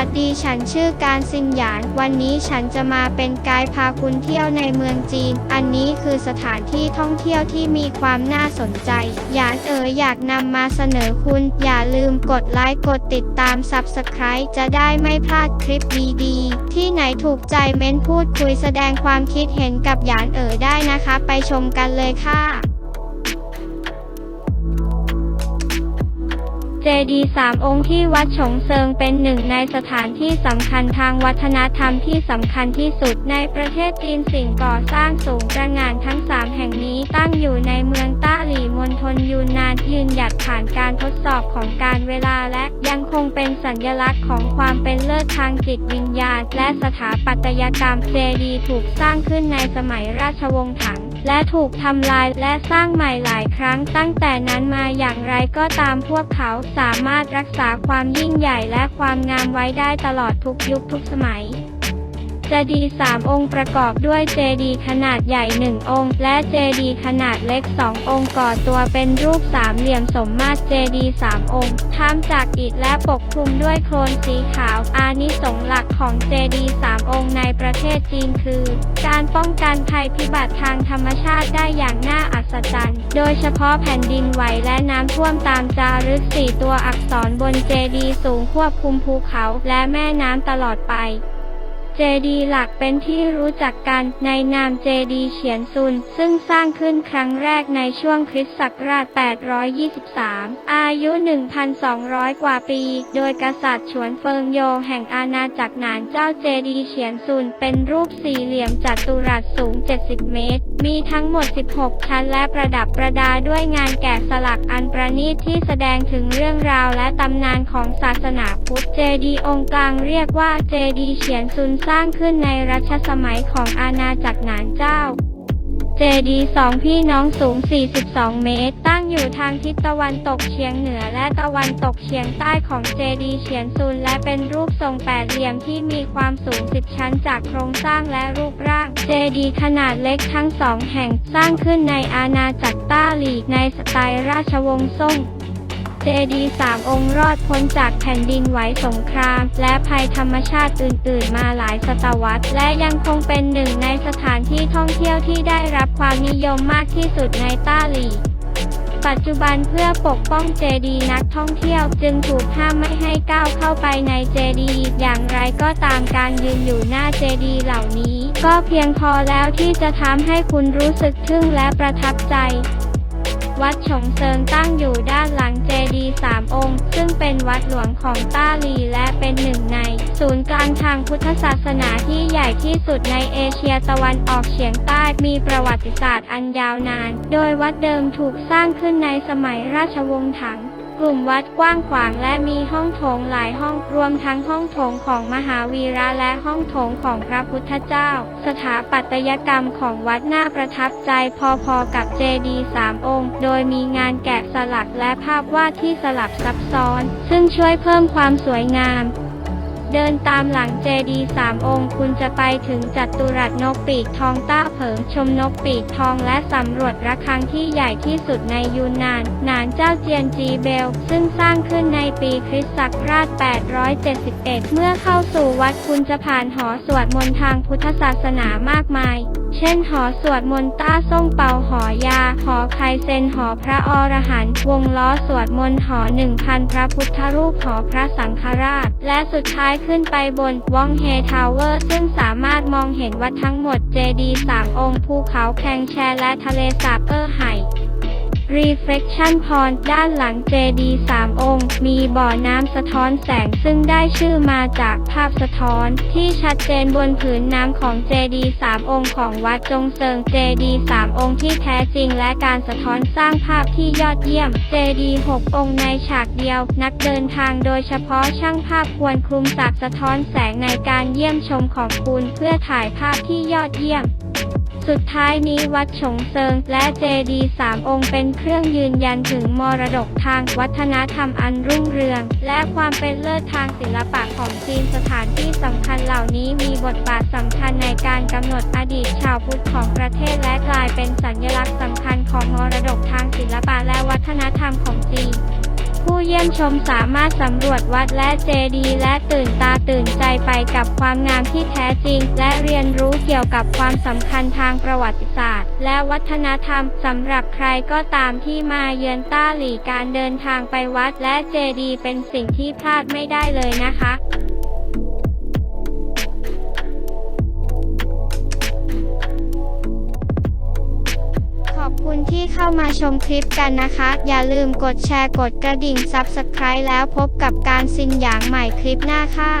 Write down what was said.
ัสดีฉันชื่อการซินหยาน วันนี้ฉันจะมาเป็นไกด์พาคุณเที่ยวในเมืองจีน อันนี้คือสถานที่ท่องเที่ยวที่มีความน่าสนใจ หยานเอ๋ยอยากนำมาเสนอคุณ อย่าลืมกดไลค์กดติดตาม Subscribe จะได้ไม่พลาดคลิปดีๆ ที่ไหนถูกใจเม้นพูดคุยแสดงความคิดเห็นกับหยานเอ๋ยได้นะคะ ไปชมกันเลยค่ะ เจดีย์สามองค์ที่วัดฉงเซิงเป็นหนึ่งในสถานที่สำคัญทางวัฒนธรรมที่สำคัญที่สุดในประเทศจีนสิ่งก่อสร้างสูงตระงานทั้งสามแห่งนี้ตั้งอยู่ในเมืองต้าหลี่มณฑลยูนนานยืนหยัดผ่านการทดสอบของการเวลาและยังคงเป็นสัญลักษณ์ของความเป็นเลิศทางจิตวิญญาณ และสถาปัตยกรรมเจดีย์ถูกสร้างขึ้นในสมัยราชวงศ์ถัง และถูกทำลายและสร้างใหม่หลายครั้ง ตั้งแต่นั้นมาอย่างไรก็ตามพวกเขาสามารถรักษาความยิ่งใหญ่และความงามไว้ได้ตลอดทุกยุคทุกสมัย เจดีย์สามองค์ประกอบด้วยเจดีย์ขนาดใหญ่หนึ่งองค์ และเจดีย์ขนาดเล็กสององค์ก่อตัวเป็นรูปสามเหลี่ยมสมมาตรเจดีย์สามองค์ทำจากอิฐและปกคลุมด้วยโคลนสีขาว อานิสงส์หลักของเจดีย์สามองค์ในประเทศจีนคือ การป้องกันภัยพิบัติทางธรรมชาติได้อย่างน่าอัศจรรย์ โดยเฉพาะแผ่นดินไหวและน้ำท่วมตามจารึกสี่ตัวอักษรบนเจดีย์สูงควบคุมภูเขาและแม่น้ำตลอดไป เจดีหลักเป็นที่รู้จักกันในนามเจดีเฉียนซุน ซึ่งสร้างขึ้นครั้งแรกในช่วงคริสต์ศักราช 823 อายุ 1,200 กว่าปี โดยกษัตริย์ฉวนเฟิงโยแห่งอาณาจักรหนานเจ้าเจดีเฉียนซุน เป็นรูปสี่เหลี่ยมจัตุรัสสูง 70 เมตร มีทั้งหมด 16 ชั้นและประดับประดาด้วยงานแกะสลักอันประณีตที่แสดงถึงเรื่องราวและตำนานของศาสนาพุทธเจดีองค์กลางเรียกว่าเจดีเฉียนซุนสร้างขึ้นในรัชสมัยของอาณาจักรหนานเจ้า เจดีย์สองพี่น้องสูง 42 เมตร ตั้งอยู่ทางทิศตะวันตกเฉียงเหนือและตะวันตกเฉียงใต้ของเจดีย์เฉียนซุนและเป็นรูปทรงแปดเหลี่ยมที่มีความสูง 10 ชั้นจากโครงสร้างและรูปร่าง เจดีย์ขนาดเล็กทั้งสองแห่งสร้างขึ้นในอาณาจักรต้าหลีในสไตล์ราชวงศ์ซ่ง เจดีย์สามองค์รอดพ้นจากแผ่นดินไหวสงคราม และภัยธรรมชาติอื่น ๆ มาหลายศตวรรษ และยังคงเป็นหนึ่งในสถานที่ท่องเที่ยวที่ได้รับความนิยมมากที่สุดในต้าหลีปัจจุบันเพื่อปกป้องเจดีนักท่องเที่ยวจึงถูกห้ามไม่ให้ก้าวเข้าไปในเจดีอย่างไรก็ตามการยืนอยู่หน้าเจดีเหล่านี้ ก็เพียงพอแล้วที่จะทำให้คุณรู้สึกทึ่งและประทับใจ วัดฉงเซิงตั้งอยู่ด้านหลังเจดีย์สามองค์ ซึ่งเป็นวัดหลวงของต้าลีและเป็นหนึ่งใน ศูนย์กลางทางพุทธศาสนาที่ใหญ่ที่สุดในเอเชียตะวันออกเฉียงใต้มีประวัติศาสตร์อันยาวนาน โดยวัดเดิมถูกสร้างขึ้นในสมัยราชวงศ์ถัง กลุ่มวัดกว้างขวางและมีห้องโถงหลายห้องรวมทั้งห้องโถงของมหาวีระและห้องโถงของพระพุทธเจ้า สถาปัตยกรรมของวัดน่าประทับใจพอๆกับเจดีย์สามองค์ โดยมีงานแกะสลักและภาพวาดที่สลับซับซ้อน ซึ่งช่วยเพิ่มความสวยงาม เดินตามหลังเจดีสามองค์คุณจะไปถึงจัตุรัสนกปีกทองต้าเผิงชมนกปีกทองและสำรวจระฆังที่ใหญ่ที่สุดในยูนนานหนานเจ้าเจียนจีเบล ซึ่งสร้างขึ้นในปีคริสต์ศักราช 871 เมื่อเข้าสู่วัดคุณจะผ่านหอสวดมนต์ทางพุทธศาสนามากมายเช่นหอสวดมนต์ต้าส่งเป่าหอยา หอไคเซนหอพระอรหันต์วงล้อสวดมนต์หอหนึ่งพันพระพุทธรูปหอพระสังฆราช และสุดท้ายขึ้นไปบนวองเฮทาวเวอร์ ซึ่งสามารถมองเห็นวัดทั้งหมดเจดีย์สามองค์ภูเขาแคงแชและทะเลสาบเออร์ไห่ Reflection Pond ด้านหลังเจดีย์สามองค์ มีบ่อน้ำสะท้อนแสงซึ่งได้ชื่อมาจากภาพสะท้อนที่ชัดเจนบนผืนน้ำของเจดีย์สามองค์ของวัดจงเซิงเจดีย์สามองค์ที่แท้จริงและการสะท้อนสร้างภาพที่ยอดเยี่ยม เจดีย์หกองค์ในฉากเดียว นักเดินทางโดยเฉพาะช่างภาพควรคลุมจากสะท้อนแสงในการเยี่ยมชมของคุณเพื่อถ่ายภาพที่ยอดเยี่ยม สุดท้ายนี้วัดฉงเซิง และเจดีสามองค์เป็นเครื่องยืนยันถึงมรดกทางวัฒนธรรมอันรุ่งเรือง และความเป็นเลิศทางศิลปะของจีนสถานที่สำคัญเหล่านี้มีบทบาทสำคัญในการกำหนดอดีตชาวพุทธของประเทศและกลายเป็นสัญลักษณ์สำคัญของมรดกทางศิลปะและวัฒนธรรมของจีน ผู้เยี่ยมชมสามารถสำรวจวัดและเจดีย์และตื่นตาตื่นใจไปกับความงามที่แท้จริง และเรียนรู้เกี่ยวกับความสำคัญทางประวัติศาสตร์ และวัฒนธรรมสำหรับใครก็ตามที่มาเยือนต้าหลี่การเดินทางไปวัดและเจดีย์เป็นสิ่งที่พลาดไม่ได้เลยนะคะ คุณที่เข้ามาชมคลิปกันนะคะ อย่าลืมกดแชร์กดกระดิ่ง Subscribe แล้วพบกับการซินอย่างใหม่คลิปหน้าค่ะ